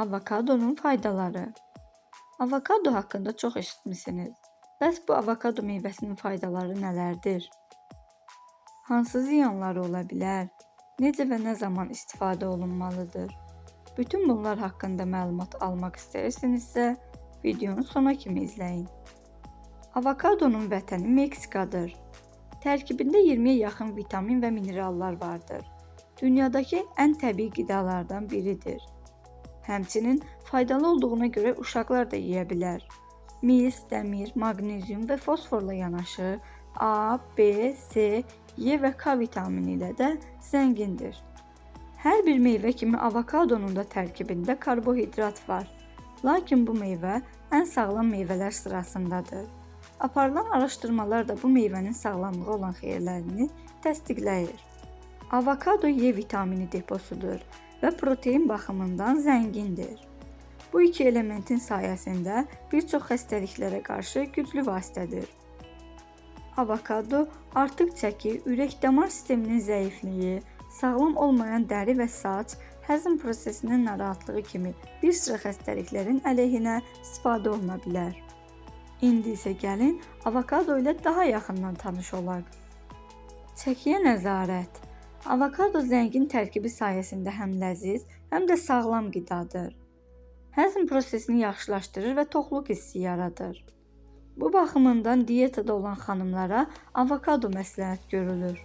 Avokadonun faydaları. Avokado haqqında çox eşitmisiniz. Bəs bu avokado meyvəsinin faydaları nələrdir? Hansı ziyanları ola bilər? Necə və nə zaman istifadə olunmalıdır? Bütün bunlar haqqında məlumat almaq istəyirsinizsə, videonu sona kimi izləyin. Avokadonun vətəni Meksikadır. Tərkibində 20-yə yaxın vitamin və minerallar vardır. Dünyadakı ən təbii qidalardan biridir. Həmçinin faydalı olduğuna görə uşaqlar da yeyə bilər. Mis, dəmir, maqnezium və fosforla yanaşı A, B, C, Y və K vitamini ilə də zəngindir. Hər bir meyvə kimi avokadonun da tərkibində karbohidrat var. Lakin bu meyvə ən sağlam meyvələr sırasındadır. Aparılan araşdırmalar da bu meyvənin sağlamlığa olan xeyirlərini təsdiqləyir. Avokado Y vitamini deposudur və protein baxımından zəngindir. Bu iki elementin sayəsində bir çox xəstəliklərə qarşı güclü vasitədir. Avokado artıq çəki, ürək-damar sisteminin zəifliyi, sağlam olmayan dəri və saç, həzm prosesinin narahatlığı kimi bir sıra xəstəliklərin əleyhinə istifadə oluna bilər. İndi isə gəlin avokado ilə daha yaxından tanış olaq. Çəkiyə nəzarət. Avokado zəngin tərkibi sayəsində həm ləziz, həm də sağlam qidadır. Həzm prosesini yaxşılaşdırır və toxluq hissi yaradır. Bu baxımından dietada olan xanımlara avokado məsləhət görülür.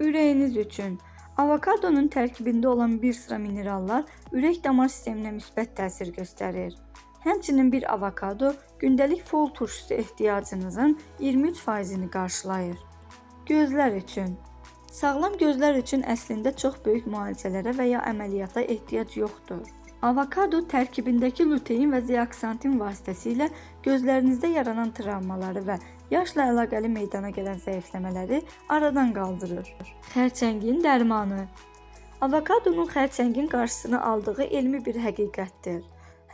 Ürəyiniz üçün avokadonun tərkibində olan bir sıra minerallar ürək-damar sisteminə müsbət təsir göstərir. Həmçinin bir avokado gündəlik fol turşusu ehtiyacınızın 23%-ni qarşılayır. Gözlər üçün Sağlam gözlər üçün əslində çox böyük müalicələrə və ya əməliyyata ehtiyac yoxdur. Avokado tərkibindəki lutein və zeaksantin vasitəsilə gözlərinizdə yaranan travmaları və yaşla əlaqəli meydana gələn zəifləmələri aradan qaldırır. Xərçəngin dərmanı. Avokadonun xərçəngin qarşısını aldığı elmi bir həqiqətdir.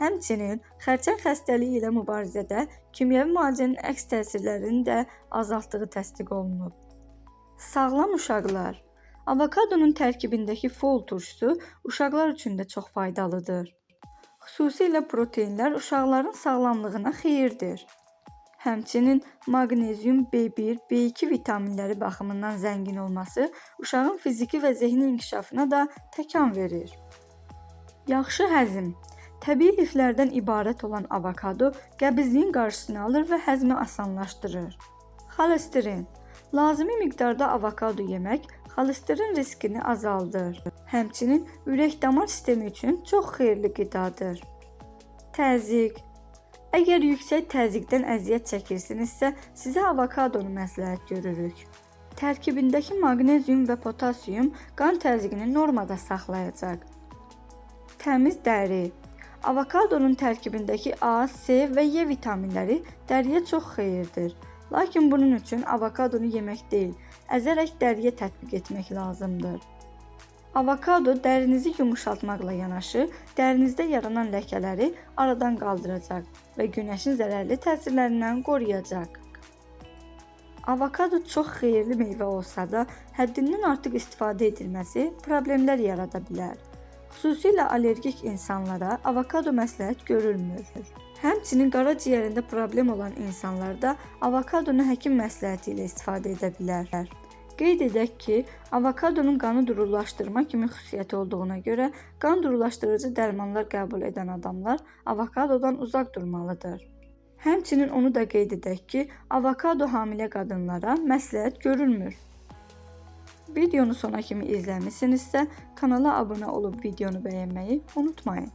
Həmçinin xərçəng xəstəliyi ilə mübarizədə kimyəvi müalicənin əks təsirlərinin də azaltdığı təsdiq olunub. Sağlam uşaqlar. Avokadonun tərkibindəki fol turşusu uşaqlar üçün də çox faydalıdır. Xüsusilə proteinlər uşaqların sağlamlığına xeyirdir. Həmçinin maqnezium, B1, B2 vitaminləri baxımından zəngin olması uşağın fiziki və zehni inkişafına da təkan verir. Yaxşı həzm. Təbii liflərdən ibarət olan avokado qəbizliyin qarşısını alır və həzmi asanlaşdırır. Xolesterin. Lazımi miqdarda avokado yemək xolesterin riskini azaldır. Həmçinin ürək-damar sistemi üçün çox xeyirli qidadır. Təzyiq. Əgər yüksək təzyiqdən əziyyət çəkirsinizsə, sizə avokadonu məsləhət görürük. Tərkibindəki maqnezium və potasium qan təzyiqini normada saxlayacaq. Təmiz dəri. Avokadonun tərkibindəki A, C və Y vitaminləri dəriyə çox xeyirdir. Lakin bunun üçün avokadonu yemək deyil, əzərək dəriyə tətbiq etmək lazımdır. Avokado dərinizi yumşaltmaqla yanaşı, dərinizdə yaranan ləkələri aradan qaldıracaq və günəşin zərərli təsirlərindən qoruyacaq. Avokado çox xeyirli meyvə olsa da, həddindən artıq istifadə edilməsi problemlər yarada bilər. Xüsusilə allergik insanlara avokado məsləhət görülmür. Həmçinin qaraciyərində problem olan insanlar da avokadonu həkim məsləhəti ilə istifadə edə bilər. Qeyd edək ki, avokadonun qanı durulaşdırma kimi xüsusiyyəti olduğuna görə qan durulaşdırıcı dərmanlar qəbul edən adamlar avokadodan uzaq durmalıdır. Həmçinin onu da qeyd edək ki, avokado hamilə qadınlara məsləhət görülmür. Videonu sona kimi izləmisinizsə, kanala abunə olub videonu bəyənməyi unutmayın.